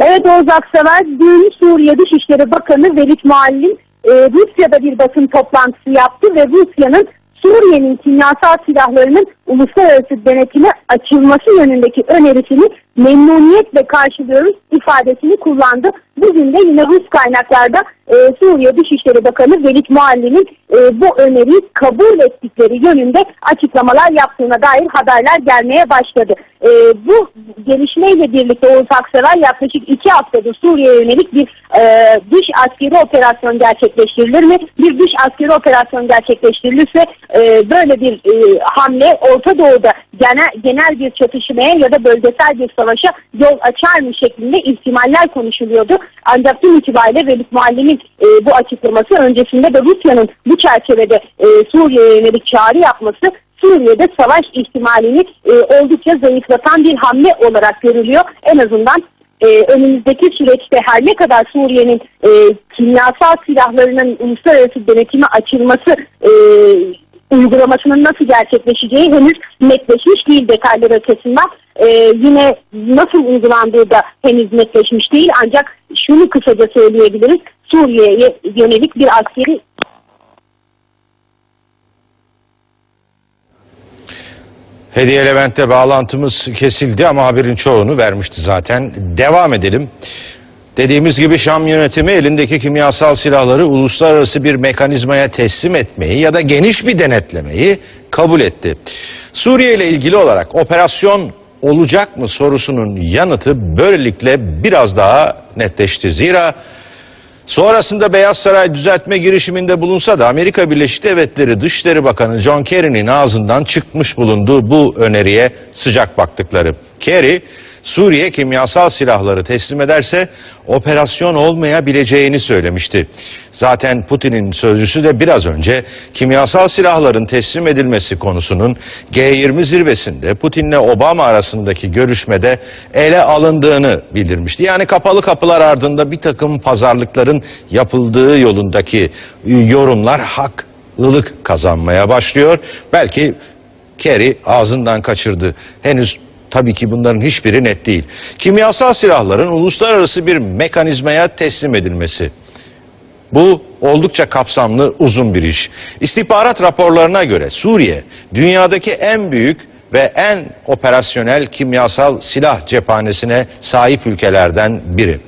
Evet Oğuz Aksever dün Suriye Dışişleri Bakanı Velit Muallim e, Rusya'da bir basın toplantısı yaptı ve Rusya'nın Suriye'nin kimyasal silahlarının uluslararası denetime açılması yönündeki önerisini memnuniyetle karşılıyoruz ifadesini kullandı. Bugün de yine Rus kaynaklarda e, Suriye Dışişleri Bakanı Velit Muallim'in e, bu öneriyi kabul ettikleri yönünde açıklamalar yaptığına dair haberler gelmeye başladı. E, bu gelişmeyle birlikte Oğuz Aksever yaklaşık iki haftadır Suriye'ye yönelik bir e, dış askeri operasyon gerçekleştirilir mi? Bir dış askeri operasyon gerçekleştirilirse e, böyle bir e, hamle Orta Doğu'da genel, genel bir çatışmaya ya da bölgesel bir savaşa yol açar mı şeklinde ihtimaller konuşuluyordu. Ancak dün itibariyle Velit Muallim'in e, bu açıklaması öncesinde de Rusya'nın bu çerçevede e, Suriye'ye yönelik çağrı yapması Suriye'de savaş ihtimalini e, oldukça zayıflatan bir hamle olarak görülüyor. En azından e, önümüzdeki süreçte her ne kadar Suriye'nin e, kimyasal silahlarının uluslararası denetime açılması e, uygulamasının nasıl gerçekleşeceği henüz netleşmiş değil detaylar açısından. E, yine nasıl uygulandığı da henüz netleşmiş değil ancak şunu kısaca söyleyebiliriz. Suriye'ye yönelik bir askeri Hediye Levent'te bağlantımız kesildi ama haberin çoğunu vermişti zaten. Devam edelim. Dediğimiz gibi Şam yönetimi elindeki kimyasal silahları uluslararası bir mekanizmaya teslim etmeyi ya da geniş bir denetlemeyi kabul etti. Suriye ile ilgili olarak operasyon olacak mı sorusunun yanıtı böylelikle biraz daha netleşti. Zira Sonrasında Beyaz Saray düzeltme girişiminde bulunsa da Amerika Birleşik Devletleri Dışişleri Bakanı John Kerry'nin ağzından çıkmış bulunduğu bu öneriye sıcak baktıkları. Kerry, Suriye kimyasal silahları teslim ederse operasyon olmayabileceğini söylemişti. Zaten Putin'in sözcüsü de biraz önce kimyasal silahların teslim edilmesi konusunun G20 zirvesinde Putin'le Obama arasındaki görüşmede ele alındığını bildirmişti. Yani kapalı kapılar ardında bir takım pazarlıkların yapıldığı yolundaki yorumlar haklılık kazanmaya başlıyor. Belki Kerry ağzından kaçırdı. Henüz Tabii ki bunların hiçbiri net değil. Kimyasal silahların uluslararası bir mekanizmaya teslim edilmesi. Bu oldukça kapsamlı uzun bir iş. İstihbarat raporlarına göre Suriye dünyadaki en büyük ve en operasyonel kimyasal silah cephanesine sahip ülkelerden biri.